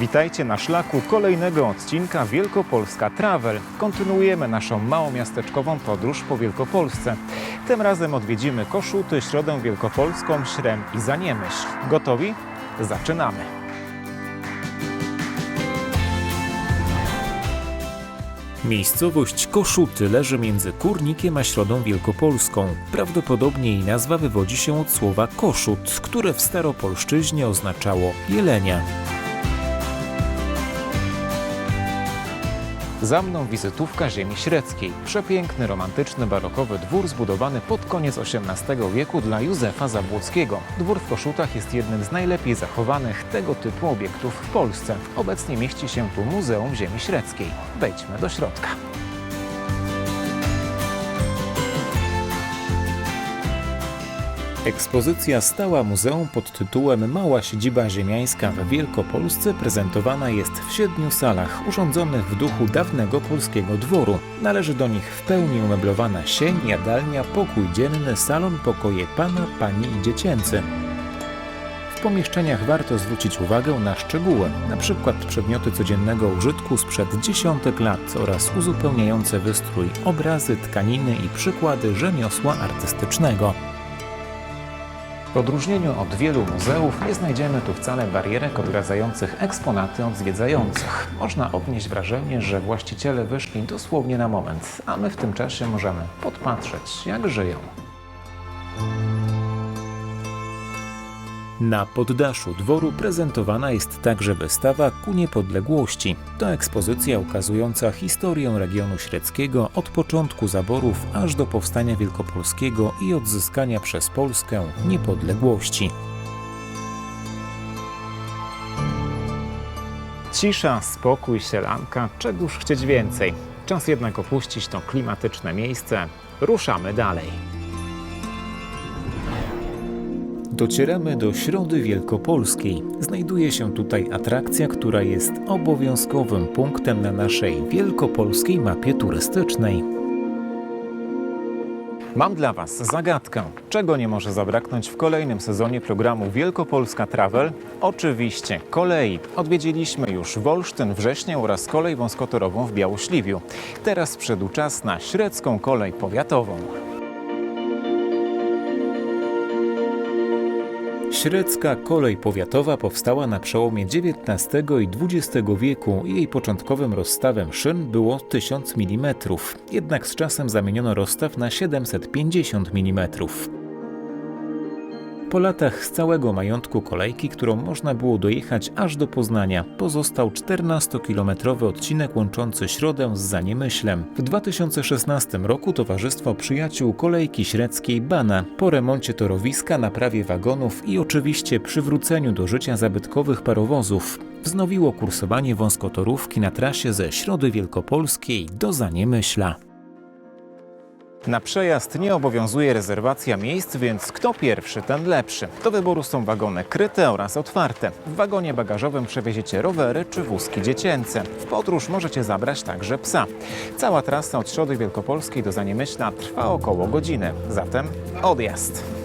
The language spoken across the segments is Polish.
Witajcie na szlaku kolejnego odcinka Wielkopolska Travel. Kontynuujemy naszą małomiasteczkową podróż po Wielkopolsce. Tym razem odwiedzimy Koszuty, Środę Wielkopolską, Śrem i Zaniemyśl. Gotowi? Zaczynamy! Miejscowość Koszuty leży między Kurnikiem a Środą Wielkopolską. Prawdopodobnie jej nazwa wywodzi się od słowa koszut, które w staropolszczyźnie oznaczało jelenia. Za mną wizytówka ziemi średzkiej. Przepiękny, romantyczny, barokowy dwór zbudowany pod koniec XVIII wieku dla Józefa Zabłockiego. Dwór w Koszutach jest jednym z najlepiej zachowanych tego typu obiektów w Polsce. Obecnie mieści się tu Muzeum Ziemi Średzkiej. Wejdźmy do środka. Ekspozycja stała muzeum pod tytułem Mała siedziba ziemiańska w Wielkopolsce prezentowana jest w siedmiu salach urządzonych w duchu dawnego polskiego dworu. Należy do nich w pełni umeblowana sień, jadalnia, pokój dzienny, salon, pokoje pana, pani i dziecięcy. W pomieszczeniach warto zwrócić uwagę na szczegóły, przykład przedmioty codziennego użytku sprzed dziesiątek lat oraz uzupełniające wystrój obrazy, tkaniny i przykłady rzemiosła artystycznego. W odróżnieniu od wielu muzeów nie znajdziemy tu wcale barierek odgradzających eksponaty od zwiedzających. Można odnieść wrażenie, że właściciele wyszli dosłownie na moment, a my w tym czasie możemy podpatrzeć, jak żyją. Na poddaszu dworu prezentowana jest także wystawa Ku Niepodległości. To ekspozycja ukazująca historię regionu średzkiego od początku zaborów aż do powstania wielkopolskiego i odzyskania przez Polskę niepodległości. Cisza, spokój, sielanka, czegoż chcieć więcej. Czas jednak opuścić to klimatyczne miejsce. Ruszamy dalej. Docieramy do Środy Wielkopolskiej. Znajduje się tutaj atrakcja, która jest obowiązkowym punktem na naszej wielkopolskiej mapie turystycznej. Mam dla Was zagadkę. Czego nie może zabraknąć w kolejnym sezonie programu Wielkopolska Travel? Oczywiście kolei. Odwiedziliśmy już Wolsztyn, Wrześnie oraz kolej wąskotorową w Białośliwiu. Teraz przyszedł czas na średzką kolej powiatową. Średzka kolej powiatowa powstała na przełomie XIX i XX wieku i jej początkowym rozstawem szyn było 1000 mm, jednak z czasem zamieniono rozstaw na 750 mm. Po latach z całego majątku kolejki, którą można było dojechać aż do Poznania, pozostał 14-kilometrowy odcinek łączący Środę z Zaniemyślem. W 2016 roku Towarzystwo Przyjaciół Kolejki Średzkiej Bana po remoncie torowiska, naprawie wagonów i oczywiście przywróceniu do życia zabytkowych parowozów wznowiło kursowanie wąskotorówki na trasie ze Środy Wielkopolskiej do Zaniemyśla. Na przejazd nie obowiązuje rezerwacja miejsc, więc kto pierwszy, ten lepszy. Do wyboru są wagony kryte oraz otwarte. W wagonie bagażowym przewieziecie rowery czy wózki dziecięce. W podróż możecie zabrać także psa. Cała trasa od Środy Wielkopolskiej do Zaniemyśla trwa około godziny. Zatem odjazd.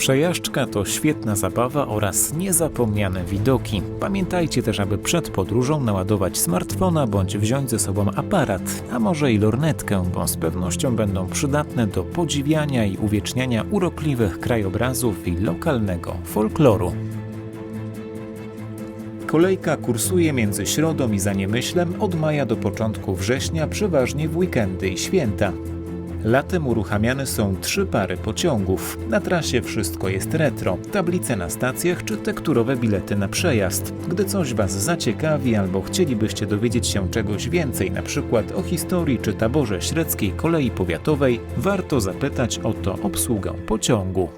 Przejażdżka to świetna zabawa oraz niezapomniane widoki. Pamiętajcie też, aby przed podróżą naładować smartfona bądź wziąć ze sobą aparat, a może i lornetkę, bo z pewnością będą przydatne do podziwiania i uwieczniania urokliwych krajobrazów i lokalnego folkloru. Kolejka kursuje między środą i zaniemyślem od maja do początku września, przeważnie w weekendy i święta. Latem uruchamiane są trzy pary pociągów. Na trasie wszystko jest retro, tablice na stacjach czy tekturowe bilety na przejazd. Gdy coś Was zaciekawi albo chcielibyście dowiedzieć się czegoś więcej, na przykład o historii czy taborze średzkiej kolei powiatowej, warto zapytać o to obsługę pociągu.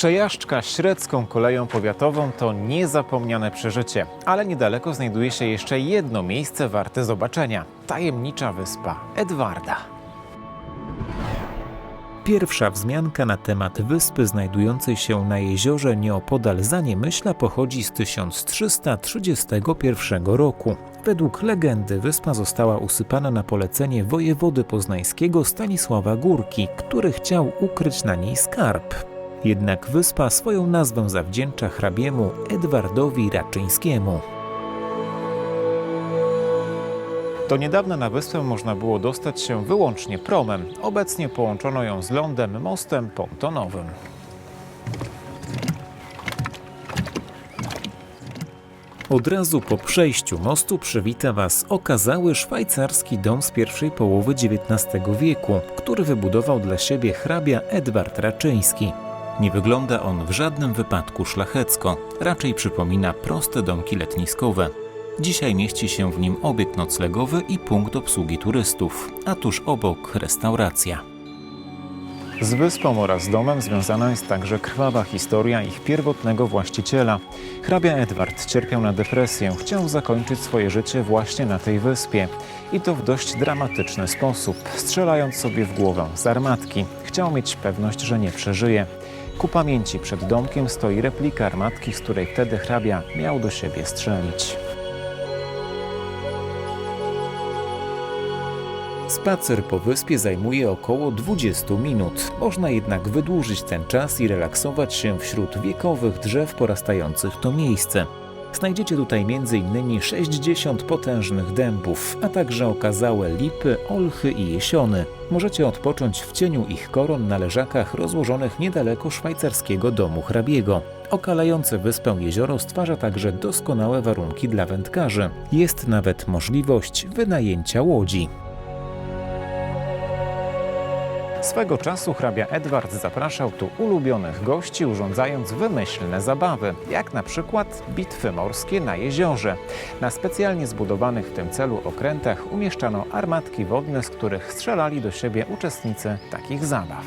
Przejażdżka średzką koleją powiatową to niezapomniane przeżycie, ale niedaleko znajduje się jeszcze jedno miejsce warte zobaczenia tajemnicza wyspa Edwarda. Pierwsza wzmianka na temat wyspy znajdującej się na jeziorze nieopodal Zaniemyśla pochodzi z 1331 roku. Według legendy wyspa została usypana na polecenie wojewody poznańskiego Stanisława Górki, który chciał ukryć na niej skarb. Jednak wyspa swoją nazwę zawdzięcza hrabiemu Edwardowi Raczyńskiemu. Do niedawna na wyspę można było dostać się wyłącznie promem. Obecnie połączono ją z lądem mostem pontonowym. Od razu po przejściu mostu przywita Was okazały szwajcarski dom z pierwszej połowy XIX wieku, który wybudował dla siebie hrabia Edward Raczyński. Nie wygląda on w żadnym wypadku szlachecko, raczej przypomina proste domki letniskowe. Dzisiaj mieści się w nim obiekt noclegowy i punkt obsługi turystów, a tuż obok restauracja. Z wyspą oraz domem związana jest także krwawa historia ich pierwotnego właściciela. Hrabia Edward cierpiał na depresję, chciał zakończyć swoje życie właśnie na tej wyspie. I to w dość dramatyczny sposób, strzelając sobie w głowę z armatki. Chciał mieć pewność, że nie przeżyje. Ku pamięci przed domkiem stoi replika armatki, z której wtedy hrabia miał do siebie strzelić. Spacer po wyspie zajmuje około 20 minut. Można jednak wydłużyć ten czas i relaksować się wśród wiekowych drzew porastających to miejsce. Znajdziecie tutaj m.in. 60 potężnych dębów, a także okazałe lipy, olchy i jesiony. Możecie odpocząć w cieniu ich koron na leżakach rozłożonych niedaleko szwajcarskiego domu hrabiego. Okalające wyspę jezioro stwarza także doskonałe warunki dla wędkarzy. Jest nawet możliwość wynajęcia łodzi. Swego czasu hrabia Edward zapraszał tu ulubionych gości, urządzając wymyślne zabawy, jak na przykład bitwy morskie na jeziorze. Na specjalnie zbudowanych w tym celu okrętach umieszczano armatki wodne, z których strzelali do siebie uczestnicy takich zabaw.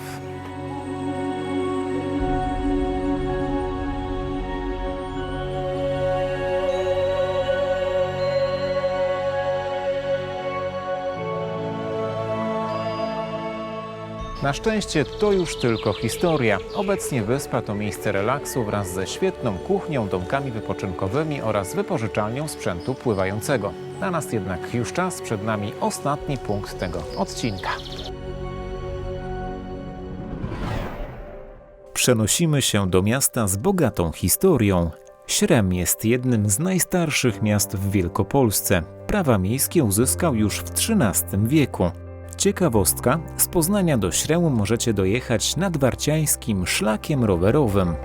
Na szczęście to już tylko historia. Obecnie wyspa to miejsce relaksu wraz ze świetną kuchnią, domkami wypoczynkowymi oraz wypożyczalnią sprzętu pływającego. Na nas jednak już czas, przed nami ostatni punkt tego odcinka. Przenosimy się do miasta z bogatą historią. Śrem jest jednym z najstarszych miast w Wielkopolsce. Prawa miejskie uzyskał już w XIII wieku. Ciekawostka, z Poznania do Śremu możecie dojechać nadwarciańskim szlakiem rowerowym.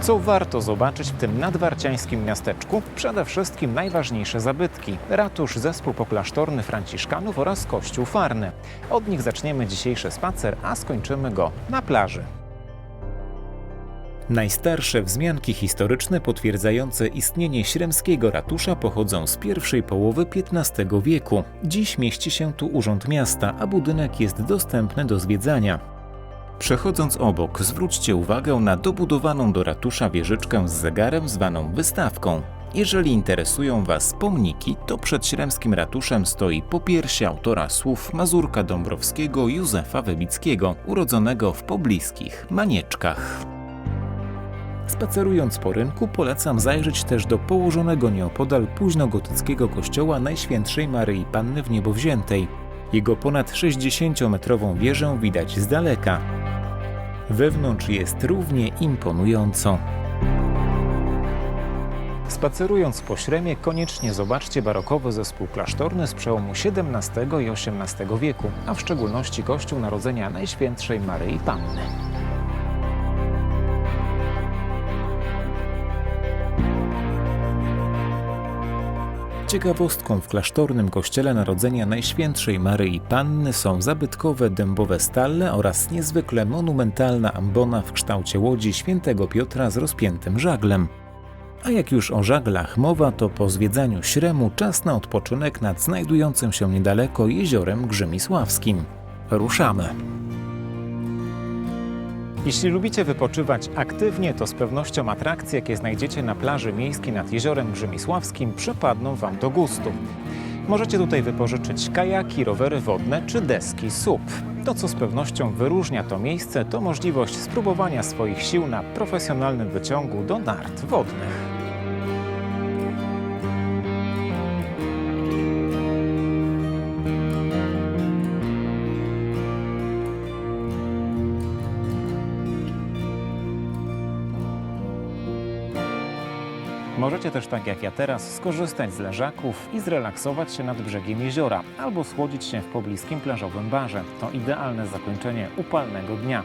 Co warto zobaczyć w tym nadwarciańskim miasteczku? Przede wszystkim najważniejsze zabytki. Ratusz, zespół poklasztorny Franciszkanów oraz kościół farny. Od nich zaczniemy dzisiejszy spacer, a skończymy go na plaży. Najstarsze wzmianki historyczne potwierdzające istnienie śremskiego ratusza pochodzą z pierwszej połowy XV wieku. Dziś mieści się tu urząd miasta, a budynek jest dostępny do zwiedzania. Przechodząc obok, zwróćcie uwagę na dobudowaną do ratusza wieżyczkę z zegarem zwaną wystawką. Jeżeli interesują Was pomniki, to przed śremskim ratuszem stoi popiersie autora słów Mazurka Dąbrowskiego Józefa Wybickiego, urodzonego w pobliskich Manieczkach. Spacerując po rynku, polecam zajrzeć też do położonego nieopodal późnogotyckiego kościoła Najświętszej Maryi Panny w Niebowziętej. Jego ponad 60-metrową wieżę widać z daleka. Wewnątrz jest równie imponująco. Spacerując po Śremie, koniecznie zobaczcie barokowy zespół klasztorny z przełomu XVII i XVIII wieku, a w szczególności kościół Narodzenia Najświętszej Maryi Panny. Ciekawostką w klasztornym kościele Narodzenia Najświętszej Maryi Panny są zabytkowe dębowe stalle oraz niezwykle monumentalna ambona w kształcie łodzi świętego Piotra z rozpiętym żaglem. A jak już o żaglach mowa, to po zwiedzaniu Śremu czas na odpoczynek nad znajdującym się niedaleko jeziorem Grzymisławskim. Ruszamy! Jeśli lubicie wypoczywać aktywnie, to z pewnością atrakcje, jakie znajdziecie na plaży miejskiej nad jeziorem Grzymisławskim, przypadną Wam do gustu. Możecie tutaj wypożyczyć kajaki, rowery wodne czy deski SUP. To, co z pewnością wyróżnia to miejsce, to możliwość spróbowania swoich sił na profesjonalnym wyciągu do nart wodnych. Możecie też tak jak ja teraz skorzystać z leżaków i zrelaksować się nad brzegiem jeziora albo schłodzić się w pobliskim plażowym barze. To idealne zakończenie upalnego dnia.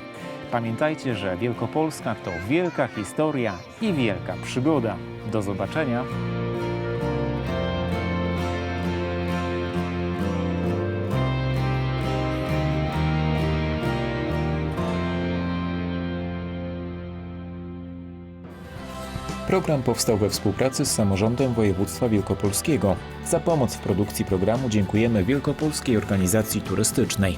Pamiętajcie, że Wielkopolska to wielka historia i wielka przygoda. Do zobaczenia! Program powstał we współpracy z samorządem województwa wielkopolskiego. Za pomoc w produkcji programu dziękujemy Wielkopolskiej Organizacji Turystycznej.